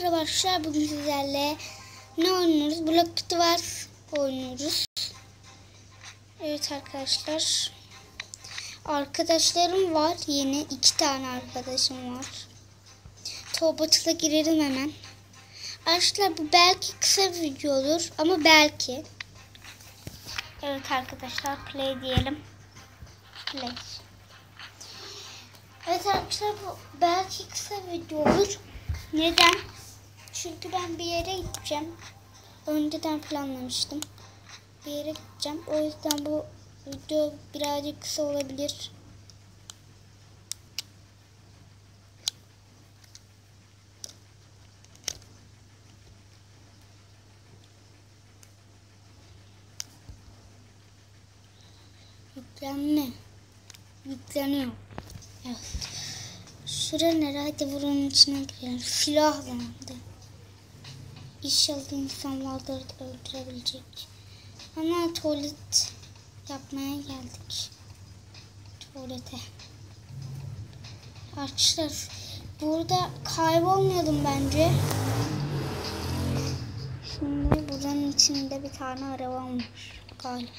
Merhaba arkadaşlar bugün sizlerle ne oynuyoruz? Block Kitty var oynuyoruz. Evet arkadaşlar. Arkadaşlarım var. Yeni iki tane arkadaşım var. Tobatıl'a girelim hemen. Arkadaşlar bu belki kısa bir video olur ama belki. Evet arkadaşlar play diyelim. Play. Evet arkadaşlar bu belki kısa video olur. Neden? Çünkü ben bir yere gideceğim. Önceden planlamıştım. Bir yere gideceğim. O yüzden bu video birazcık kısa olabilir. Yüklenme. Yükleniyor. Evet. Şuraya nerede buranın içine girelim. Silah vardı. İnşallah insanları öldürebilecek. Ama tuvalet yapmaya geldik. Tuvalete. Arkadaşlar burada kaybolmayalım bence. Şimdi buranın içinde bir tane araba var galiba.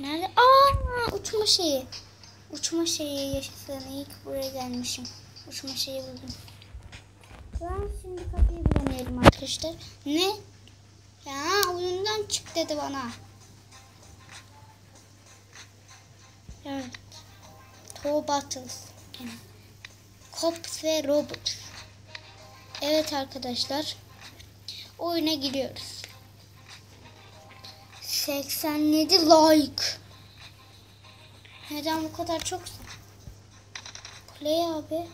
Nerede? Aa uçma şeyi. Uçma şeyi yaşasın. İyi buraya gelmişim. Uçma şeyi buldum. Ben şimdi kapıyı bulamıyorum arkadaşlar. Ne? Ya oyundan çık dedi bana. Evet. Toe Battles. Cops ve Robot. Evet arkadaşlar. Oyuna giriyoruz. 87 like. Neden bu kadar çok? Play abi.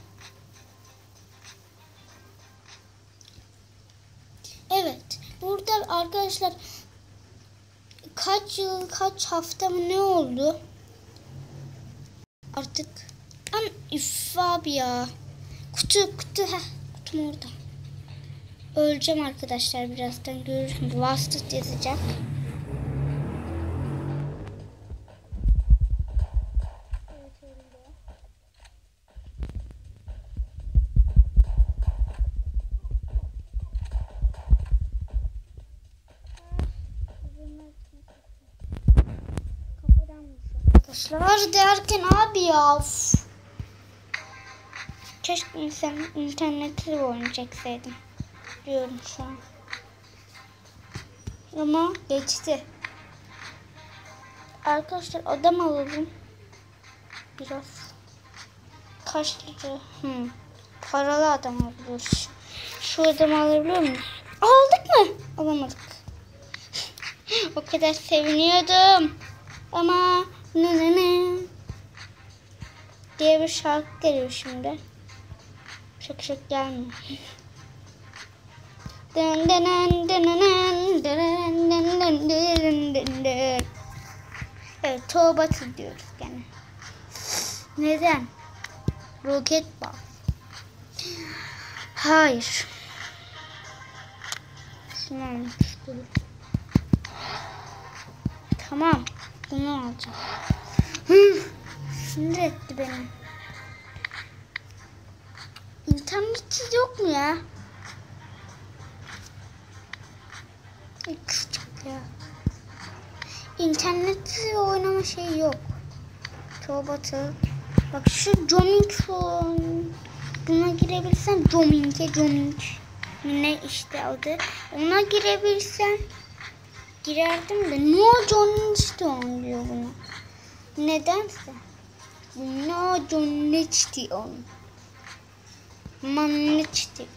Evet. Burada arkadaşlar kaç yıl kaç hafta mı ne oldu? Artık. An üf abi ya. Kutu kutu ha kutum orada. Öleceğim arkadaşlar birazdan görürsünüz. Vastıt yazacak. Arkadaşlar derken abi ya. Keşke insan internette de. Diyorum şu an. Ama geçti. Arkadaşlar adam alalım. Biraz. Kaç lira? Hmm. Paralı adam alıyoruz. Şu adamı alabiliyor muyuz? Aldık mı? Alamadık. o kadar seviniyordum. Ama ne ne ne diye bir şarkı geliyor şimdi. Şak şak gelmiyor. Dın dın dın dın dın dın dın dın dın dın dın. Evet, Tobatı diyoruz gene. Neden? Roket bal. Hayır. Tamam. Bunu alacağım. Sinir etti beni. İnternetsiz yok mu ya? Küçük ya. İnternetsiz oynama şey yok. Çobatı. Bak şu Jomink Buna girebilsem Jomink'e Jomink. Ne işte adı. Ona girebilsem girerdim de no John Stone diyor buna. Nedense. No John Stone. Man Stone.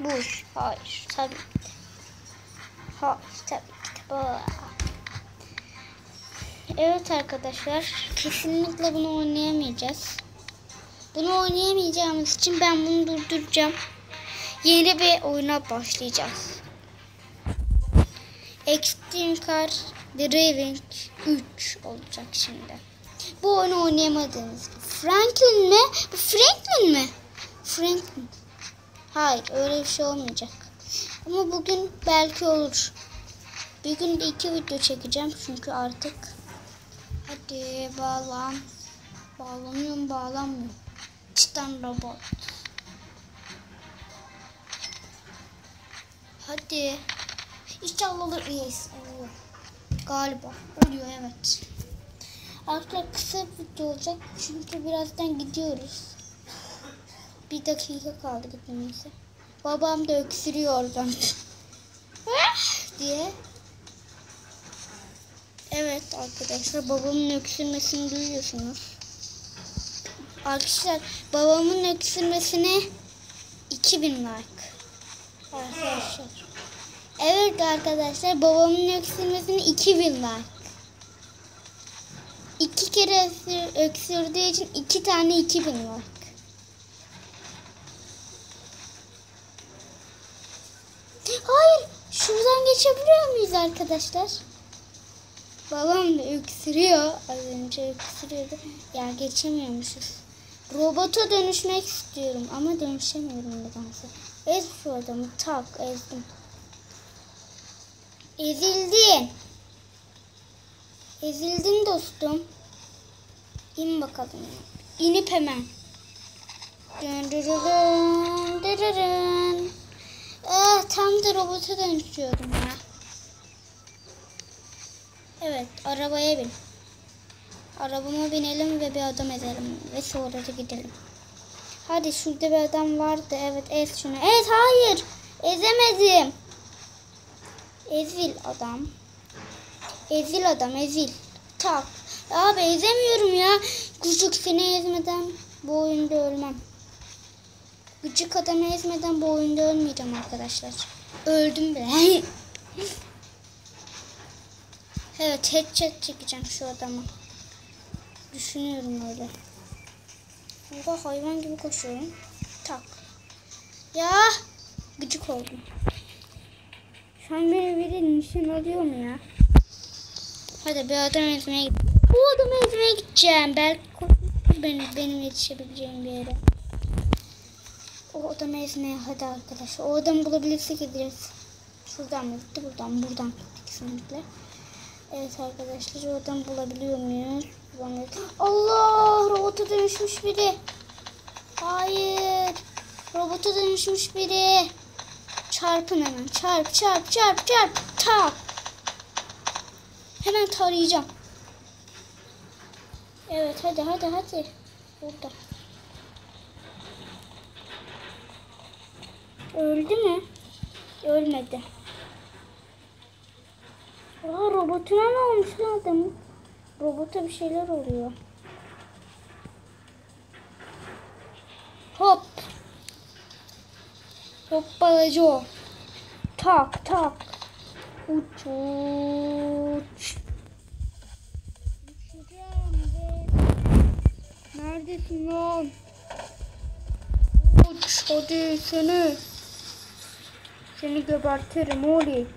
Bush. Hayır. Tabii ki. Hayır. Tabii ki. Bu. Evet arkadaşlar. Kesinlikle bunu oynayamayacağız. Bunu oynayamayacağımız için ben bunu durduracağım. Yeni bir oyuna başlayacağız. Extreme Car Driving 3 olacak şimdi. Bu oyunu oynayamadığınız Franklin mi? Franklin mi? Franklin. Hayır öyle bir şey olmayacak. Ama bugün belki olur. Bir gün de iki video çekeceğim çünkü artık. Hadi bağlan. Bağlanıyor mu bağlanmıyor. Çitan robot. Hadi. İnşallah olur. Yes. oluyor. Galiba. Oluyor evet. Arkadaşlar kısa bir video olacak. Çünkü birazdan gidiyoruz. Bir dakika kaldı gitmemize. Babam da öksürüyor oradan. diye. Evet arkadaşlar babamın öksürmesini duyuyorsunuz. Arkadaşlar babamın öksürmesine 2000 like. Arkadaşlar. Evet arkadaşlar babamın öksürmesine 2000 like. İki kere öksür, öksürdüğü için iki tane 2000 like. Hayır. Şuradan geçebiliyor muyuz arkadaşlar? Babam da öksürüyor. Az önce öksürüyordu. Ya geçemiyormuşuz. Robota dönüşmek istiyorum ama dönüşemiyorum nedense. Ez şu adamı tak ezdim. Ezildin. Ezildin dostum. İn bakalım. İnip hemen. Dırırırın, dırırın. Ah, tam da robota dönüşüyorum ya. Evet, arabaya bin. Arabama binelim ve bir adam edelim ve sonra da gidelim. Hadi şurada bir adam vardı. Evet, ez şunu. Evet, hayır. Ezemedim. Ezil adam. Ezil adam, ezil. Tak. Abi ezemiyorum ya. Küçük seni ezmeden bu oyunda ölmem. Gıcık adamı ezmeden bu oyunda ölmeyeceğim arkadaşlar. Öldüm bile. evet headshot çekeceğim şu adamı. Düşünüyorum öyle. Burada hayvan gibi koşuyorum. Tak. Ya gıcık oldum. An beni biri nişan alıyor mu ya? Hadi bir adam ezmeye git. Bu adamı ezmeye gideceğim. Belki benim, benim yetişebileceğim bir yere. O adamı ezmeye hadi arkadaşlar. O adamı bulabilirsek gideriz. Şuradan mı gitti? Buradan. Buradan gitti kesinlikle. Evet arkadaşlar o adamı bulabiliyor muyuz? Bulamıyoruz. Allah! Robota dönüşmüş biri. Hayır. Robota dönüşmüş biri. Çarpın hemen. Çarp çarp çarp çarp. Tak. Hemen tarayacağım. Evet hadi hadi hadi. Burada. Öldü mü? Ölmedi. Aa robotuna ne olmuş lan adamın? Robota bir şeyler oluyor. Hop. Hopbalacı o. Tak tak. Uç uç. Neredesin lan? Uç hadi seni. Seni gebertirim oğlum.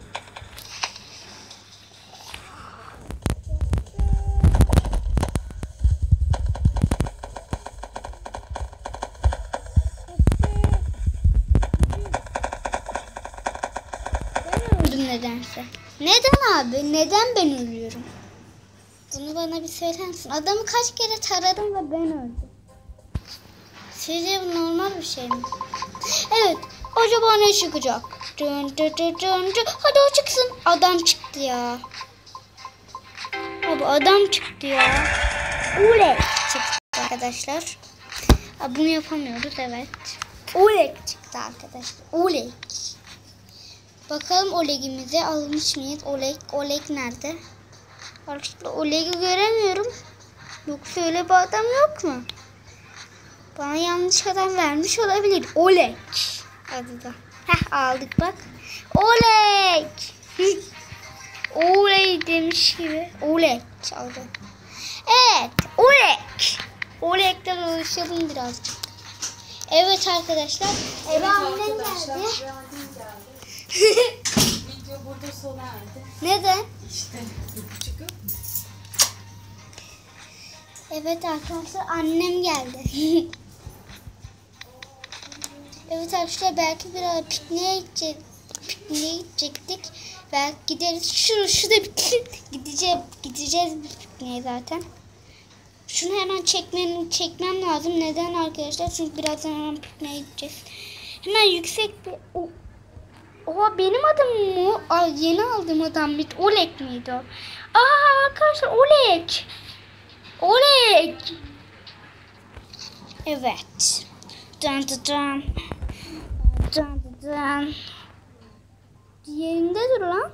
Neden abi? Ben ölüyorum? Bunu bana bir söyler? Adamı kaç kere taradım ve ben öldüm. Sizce bu normal bir şey mi? Evet. Acaba ne çıkacak? Dön dön dön dön dön. Hadi o çıksın. Adam çıktı ya. Abi adam çıktı ya. Olek çıktı arkadaşlar. Aa, bunu yapamıyoruz evet. Olek çıktı arkadaşlar. Olek. Bakalım Oleg'imizi almış mıyız? Oleg, Oleg nerede? Arkadaşlar Oleg'i göremiyorum. Yoksa öyle bir adam yok mu? Bana yanlış adam vermiş olabilir. Oleg adı da. Heh aldık bak. Oleg. Oleg demiş gibi. Oleg çaldı. Evet. Oleg. Oleg'den ulaşalım birazcık. Evet arkadaşlar. Eve annem geldi. Video burada sona erdi. Neden? İşte çıkıyor. Evet arkadaşlar annem geldi. evet arkadaşlar belki biraz pikniğe gidecek, pikniğe gidecektik. Belki gideriz. Şu, şu da bitti. Gideceğiz, gideceğiz bir pikniğe zaten. Şunu hemen çekmem, çekmem lazım. Neden arkadaşlar? Çünkü birazdan hemen pikniğe gideceğiz. Hemen yüksek bir... Oha benim adım mı? Ay, yeni aldığım adam bir Oleg miydi o? Aa arkadaşlar Oleg. Oleg. Evet. Dun dun dun. Dun dun dun. Yerinde dur lan.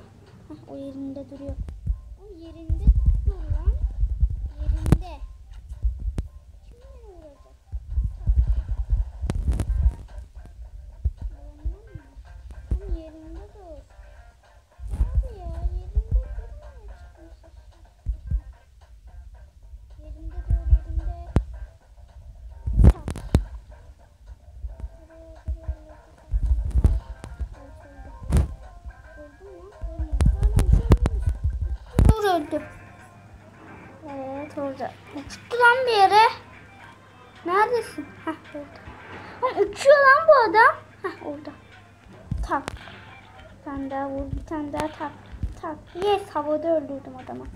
O yerinde duruyor. O yerinde Öldüm. Evet orada. Uçtu lan bir yere. Neredesin? Heh orada. Ama uçuyor lan bu adam. Heh orada. Tak. Bir tane daha vur. Bir tane daha tak. Tak. Yes havada öldürdüm adamı.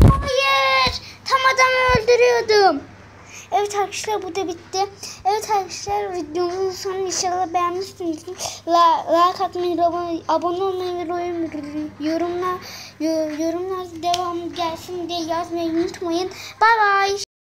Hayır. Tam adamı öldürüyordum. Evet arkadaşlar bu da bitti. Evet arkadaşlar videomuzun sonu inşallah beğenmişsinizdir. Like atmayı, abone, abone olmayı ve yorum- yorumlar, yo- yorumlar devam gelsin diye yazmayı unutmayın. Bay bay.